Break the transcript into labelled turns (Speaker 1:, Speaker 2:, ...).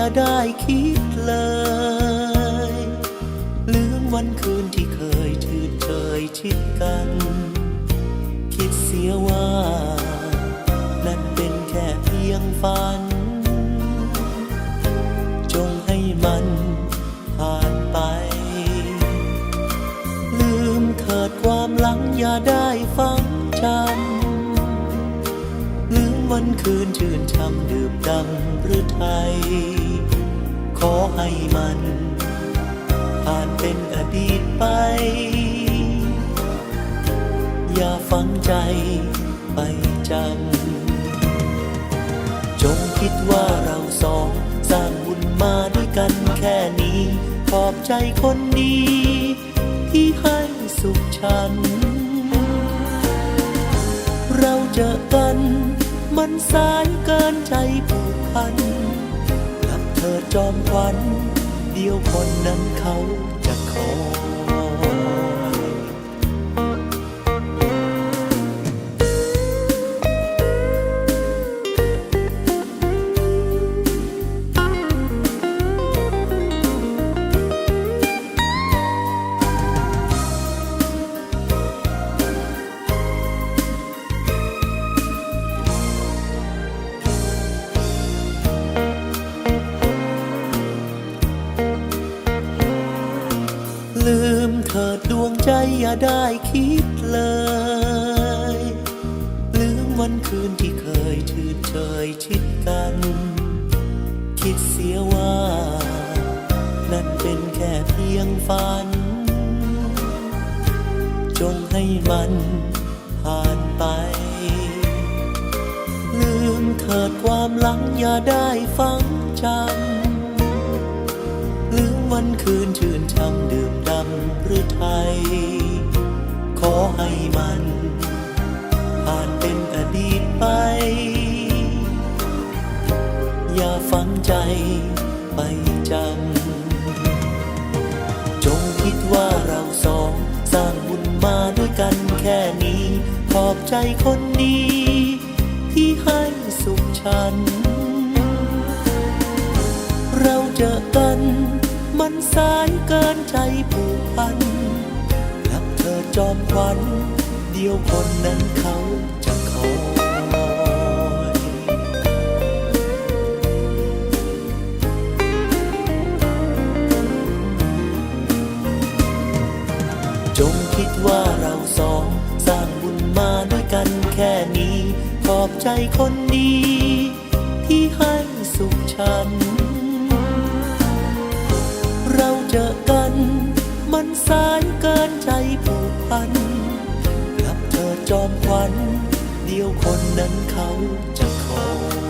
Speaker 1: ่าได้คิดเลย ลืมวันคืนที่เคยชื่นเคยชิดกัน คิดเสียว่า นั่นเป็นแค่เพียงฝัน จงให้มันผ่านไป ลืมเถิดความหลังอย่าได้ฟังจำลืมวันคืนชื่นช่ำดื่มดำหรือไทย ขอให้มัน ผ่านเป็นอดีตไป อย่าฝังใจไปจำจงคิดว่าเราสองสร้างบุญมาด้วยกันแค่นี้ ขอบใจคนดี ที่ให้สุขฉัน เราเจอกัน มันสายเกินใจผูกพัน เธอจอมควันเดียวคนนั้นเขาจะขอ ถิดดวงใจอย่าได้คิดเลยลืมวันคืนที่เคยชื่นเชยชิดกัน คิดเสียว่า นั่นเป็นแค่เพียงฝัน จงให้มันผ่านไป ลืมเถิดความหลังอย่าได้ฟังจำลืมวันคืนชื่นช่ำดื่มดำหรือ ไทย ขอให้มัน ผ่านเป็นอดีตไป อย่าฝังใจไปจำ จงคิดว่าเราสอง สร้างบุญมาด้วยกันแค่นี้ ขอบใจคนดีที่ให้สุขฉัน เราเจอกันมันสายเกินใจผูกพัน จอมควันเดียวคนนั้นเขาจะคอยจงคิดว่าเราสองสร้างบุญมาด้วยกันแค่นี้ ขอบใจคนดี ที่ให้สุขฉัน มันสายเกินใจผูกพันกับเธอจอมขวัญเดียวคนนั้นเขาจะขอ